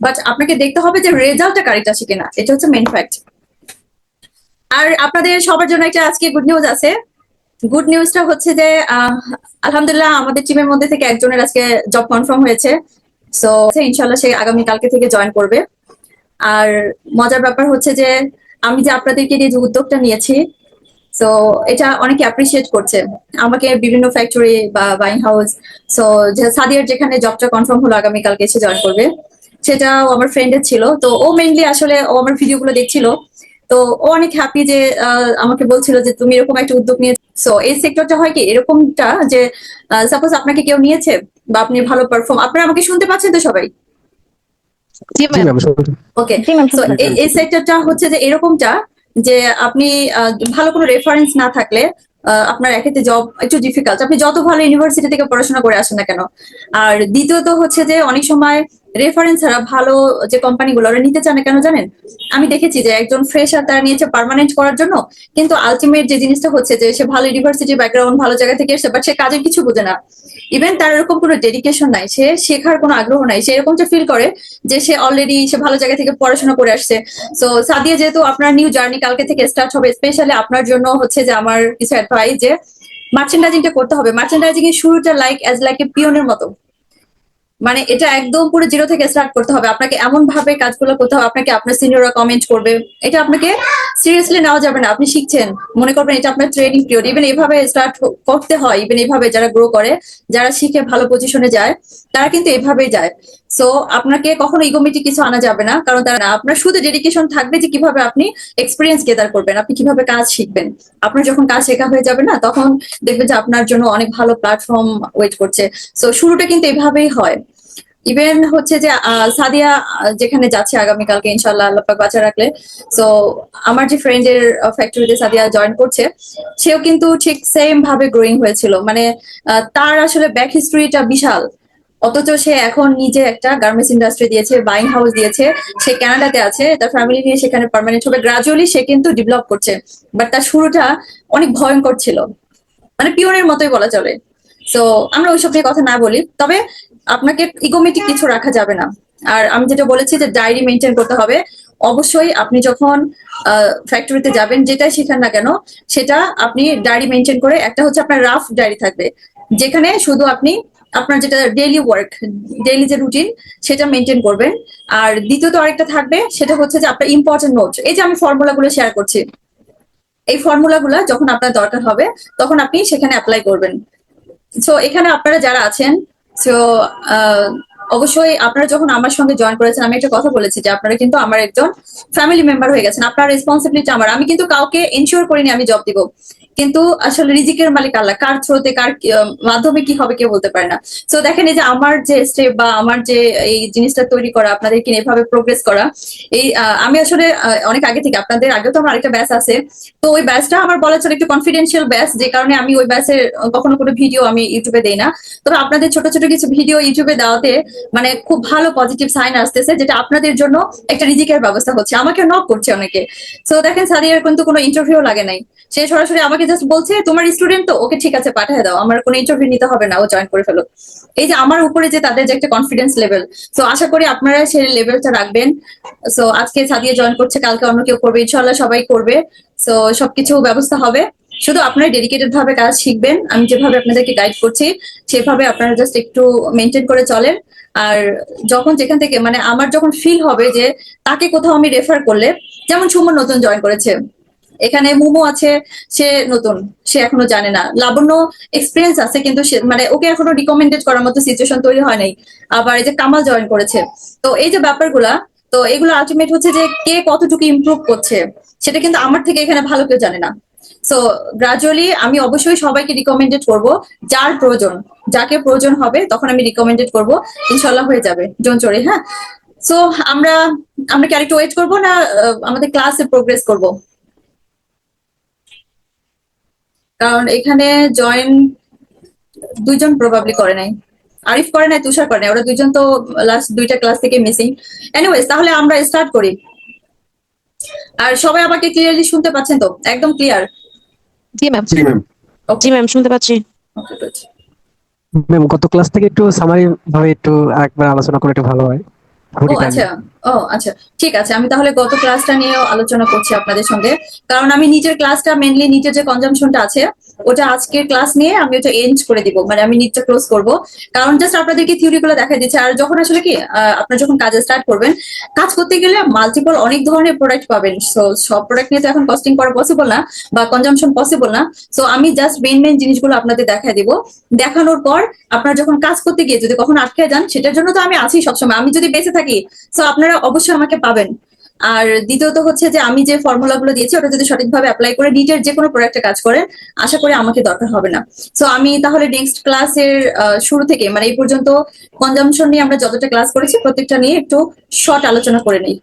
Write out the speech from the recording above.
But আপনাকে দেখতে হবে যে রেজাল্টটা কারেক্ট আছে কিনা। এটা হচ্ছে মেইন ফ্যাক্ট আর আপনাদের সবার জন্য একটা আজকে গুড নিউজ আছে। গুড নিউজটা হচ্ছে যে আলহামদুলিল্লাহ আমাদের টিমের মধ্যে থেকে একজনের আজকে জব কনফার্ম হয়েছে। সো ইনশাল্লাহ সে আগামী কালকে থেকে জয়েন করবে। আর মজার ব্যাপার হচ্ছে যে, আমি যে আপনাদেরকে নিয়ে যে উদ্যোগটা নিয়েছি সো এটা অনেকে অ্যাপ্রিসিয়েট করছে। আমাকে বিভিন্ন ফ্যাক্টরি বা বাইং হাউস সো সাদিয়ার যেখানে জবটা কনফার্ম হলো, আগামী কালকে এসে জয়েন করবে। সেটাও আমার ফ্রেন্ডের ছিল। তো ও মেইনলি আসলে ও আমার ভিডিওগুলো দেখছিল। তো ও অনেক হ্যাপি যে আহ, আমাকে বলছিল যে তুমি এরকম একটা উদ্যোগ নিয়ে সো এই সেক্টরটা হয় কি এরকমটা যে সাপোজ আপনাকে কেউ নিয়েছে বা আপনি ভালো পারফর্ম আপনারা আমাকে শুনতে পাচ্ছেন তো সবাই? ওকে তো এই সেক্টরটা হচ্ছে যে এরকমটা যে আপনি আহ, ভালো কোনো রেফারেন্স না থাকলে আহ, আপনার একেতে জব একটু ডিফিকাল্ট আপনি যত ভালো ইউনিভার্সিটি থেকে পড়াশোনা করে আসেন না কেন। আর দ্বিতীয়ত হচ্ছে যে অনেক সময় রেফারেন্স ছাড়া ভালো যে কোম্পানিগুলো ওরা নিতে চায় না কেন জানেন? আমি দেখেছি যে একজন ফ্রেশার তারা নিয়েছে পার্মানেন্ট করার জন্য, কিন্তু আলটিমেট যে জিনিসটা হচ্ছে যে সে ভালো ইউনিভার্সিটি ব্যাকগ্রাউন্ড ভালো জায়গা থেকে এসেছে বাট সে কাজের কিছু বোঝে না। ইভেন তার এরকম কোনো ডেডিকেশন নাই, সে শেখার কোনো আগ্রহ নাই, সে এরকমটা ফিল করে যে সে অলরেডি সে ভালো জায়গা থেকে পড়াশোনা করে আসছে। সো সাদিয়া যেহেতু আপনার নিউ জার্নি কালকে থেকে স্টার্ট হবে স্পেশালি আপনার জন্য হচ্ছে যে আমার কিছু অ্যাডভাইস যে মার্চেন্ডাইজিংটা করতে হবে। মার্চেন্ডাইজিং এর শুরুটা লাইক অ্যাজ লাইক এ পিওনের মতো। মানে এটা একদম পুরো জিরো থেকে স্টার্ট করতে হবে। আপনাকে এমন ভাবে কাজগুলো করতে হবে, আপনাকে আপনার সিনিয়ররা কমেন্ট করবে। এটা আপনাকে সিরিয়াসলি নেওয়া যাবে না, আপনি শিখছেন। মনে করবেন এটা আপনার ট্রেনিং পিরিয়ড ইভেন এইভাবে স্টার্ট করতে হয় ইভেন এইভাবে যারা গ্রো করে, যারা শিখে ভালো পজিশনে যায়, তারা কিন্তু এভাবেই যায়। সো আপনাকে কখনো ইগোমেটিক কিছু আনা যাবে না, কারণ তারা আপনার শুধু ডেডিকেশন থাকবে যে কীভাবে আপনি এক্সপিরিয়েন্স গেদার করবেন, আপনি কীভাবে কাজ শিখবেন। আপনার যখন কাজ শেখা হয়ে যাবে না, তখন দেখবেন যে আপনার জন্য অনেক ভালো প্ল্যাটফর্ম ওয়েট করছে। সো শুরুটা কিন্তু এভাবেই হয়। ইভেন হচ্ছে যে সাদিয়া যেখানে যাচ্ছে আগামীকালকে ইনশাল্লাহ আল্লাহ পাক বাঁচা রাখলে। সো আমার যে ফ্রেন্ডের ফ্যাক্টরিতে সাদিয়া জয়েন করছে, সেও কিন্তু ঠিক সেম ভাবে গ্রোয়িং হয়েছিল। মানে তার আসলে ব্যাক হিস্ট্রিটা বিশাল। অথচ সে এখন নিজে একটা গার্মেন্টস ইন্ডাস্ট্রি দিয়েছে বাইং হাউস দিয়েছে, সে কানাডাতে আছে, তার ফ্যামিলি নিয়ে সেখানে পার্মানেন্ট হবে। গ্রাজুয়ালি সে কিন্তু ডেভেলপ করছে। বাট তার শুরুটা অনেক ভয়ঙ্কর ছিল। মানে পিওনের মতোই বলা চলে। তো আমরা ওইসব নিয়ে কথা না বলি। তবে আপনাকে ইগোমেটিক কিছু রাখা যাবে না। আর আমি যেটা বলেছি যে ডায়েরি মেনটেন করতে হবে, অবশ্যই আপনি যখন ফ্যাক্টরিতে যাবেন, যেটাই শেখান না কেন, সেটা আপনি ডায়েরি মেনটেন করে একটা হচ্ছে আপনার রাফ ডায়েরি থাকবে। যেখানে শুধু আপনি আপনার যেটা ডেইলি ওয়ার্ক ডেইলি যে রুটিন সেটা মেনটেন করবেন। আর দ্বিতীয়ত আরেকটা থাকবে, সেটা হচ্ছে যে আপনার ইম্পর্টেন্ট নোট এই যে আমি ফর্মুলাগুলো শেয়ার করছি, এই ফর্মুলাগুলো যখন আপনার দরকার হবে, তখন আপনি সেখানে অ্যাপ্লাই করবেন। সো এখানে আপনারা যারা আছেন সো অবশ্যই আপনারা যখন আমার সঙ্গে জয়েন করেছেন, আমি একটা কথা বলেছি যে আপনারা কিন্তু আমার একজন ফ্যামিলি মেম্বার হয়ে গেছেন। আপনার রেসপন্সিবিলিটি আমার। আমি কিন্তু কাউকে ইনশিওর করিনি আমি জব দিব। কিন্তু আসলে রিজিকের মালিক আল্লাহ। কার থ্রোতে কার মাধ্যমে কি হবে কেউ বলতে পারে না। সো দেখেন এই যে আমার যে স্টেপ বা আমার যে এই জিনিসটা তৈরি করা আপনাদেরকে নিয়ে এভাবে প্রোগ্রেস করা, এই আমি আসলে অনেক আগে থেকে, আপনাদের আগে তো আমার আরেকটা ব্যাচ আছে। তো ওই ব্যাচটা আমার বলা চলে একটু কনফিডেন্সিয়াল ব্যাচ যে কারণে আমি ওই ব্যাচের কখনো কোনো ভিডিও আমি ইউটিউবে দেই না। তবে আপনাদের ছোট ছোট কিছু ভিডিও ইউটিউবে দেওয়াতে মানে খুব ভালো পজিটিভ সাইন আসতেছে, যেটা আপনাদের জন্য একটা রিজিকের ব্যবস্থা হচ্ছে। আমাকে নক করছে অনেকে। তো দেখেন, সাদিয়ার কিন্তু কোনো ইন্টারভিউ লাগে নাই। সে সরাসরি আমাকে জাস্ট বলছে, তোমার স্টুডেন্ট তো? ওকে ঠিক আছে, পাঠিয়ে দাও। আমার কোনো ইন্টারভিউ নিতে হবে না, ও জয়েন করে ফেলো এই যে আমার উপরে যে তাদের যে একটা কনফিডেন্স লেভেল তো আশা করি আপনারা সেই লেভেলটা রাখবেন। সো আজকে সাদিয়া জয়েন করছে, কালকে অন্য কেউ করবে ইনশাল্লাহ সবাই করবে। সো সবকিছু ব্যবস্থা হবে। শুধু আপনারা ডেডিকেটেড ভাবে কাজ শিখবেন। আমি যেভাবে আপনাদেরকে গাইড করছি, সেভাবে আপনারা জাস্ট একটু মেনটেন করে চলেন। আর যখন যেখান থেকে মানে আমার যখন ফিল হবে যে তাকে কোথাও আমি রেফার করলে, যেমন সুমন নতুন জয়েন করেছে, এখানে মুমো আছে, সে নতুন, সে এখনও জানে না। লাবণ্য এক্সপিরিয়েন্স আছে, কিন্তু মানে ওকে এখনও রিকমেন্ডেড করার মতো সিচুয়েশন তৈরি হয় নাই। আবার এই যে কামাল জয়েন করেছে, তো এই যে ব্যাপারগুলা, তো এগুলো আলটিমেট হচ্ছে যে কে কতটুকু ইমপ্রুভ করছে, সেটা কিন্তু আমার থেকে এখানে ভালো কেউ জানে না। সো গ্রাজুয়ালি আমি অবশ্যই সবাইকে রিকমেন্ডেড করব, যার প্রয়োজন, যাকে প্রয়োজন হবে তখন আমি রিকমেন্ডেড করব, ইনশাল্লাহ হয়ে যাবে জোনচরে হ্যাঁ? সো আমরা আমরা কি ওয়েট করব না আমাদের ক্লাসে প্রোগ্রেস করব? কারণ এখানে জয়েন দুইজন প্রবাবলি করে নাই। আরিফ করে নাই, তুষার করে নাই, ওরা দুইজন তো লাস্ট দুইটা ক্লাস থেকে মিসিং এনিওয়েজ তাহলে আমরা স্টার্ট করি। আর সবাই আমাকে ক্লিয়ারলি শুনতে পাচ্ছেন তো? একদম ক্লিয়ার জি ম্যাম। জি ম্যাম। জি ম্যাম শুনতে পাচ্ছি। ম্যাম গত ক্লাস থেকে একটু সামারি ভাবে একটু একবার আলোচনা করে একটু ভালো হয়। ও আচ্ছা। ও আচ্ছা। ঠিক আছে আমি তাহলে গত ক্লাসটা নিয়েও আলোচনা করছি আপনাদের সঙ্গে। কারণ আমি নিজের ক্লাসটা মেনলি নিজের যে কনজামশনটা আছে ওটা আজকের ক্লাস নিয়ে আমি ওটা এন্ড করে দিব মানে আমি নিটটা ক্লোজ করব। কারণ জাস্ট আপনাদেরকে থিওরি গুলো দেখা দিচ্ছে। আর যখন আসলে কি আপনারা যখন কাজে স্টার্ট করবেন, কাজ করতে গেলে মাল্টিপল অনেক ধরনের প্রোডাক্ট পাবেন। সো সব প্রোডাক্ট নিয়ে তো এখন কস্টিং করা পসিবল না বা কনজামশন পসিবল না। সো আমি জাস্ট মেন মেন জিনিসগুলো আপনাদের দেখা দিব। দেখানোর পর আপনারা যখন কাজ করতে গিয়ে যদি কখনো আটকে যান, সেটার জন্য তো আমি আছি সবসময়। আমি যদি বেঁচে থাকি সো আপনারা অবশ্যই আমাকে পাবেন। আর দ্বিতীয়ত হচ্ছে যে আমি যে ফর্মুলা গুলো দিয়েছি, ওটা যদি সঠিকভাবে অ্যাপ্লাই করে নিটের যে কোনো প্রোডাক্টে কাজ করেন আশা করি আমাকে দরকার হবে না। সো আমি তাহলে নেক্সট ক্লাসের শুরু থেকে মানে এই পর্যন্ত কনজামশন নিয়ে আমরা যতটা ক্লাস করেছি, প্রত্যেকটা নিয়ে একটু শর্ট আলোচনা করে নিই।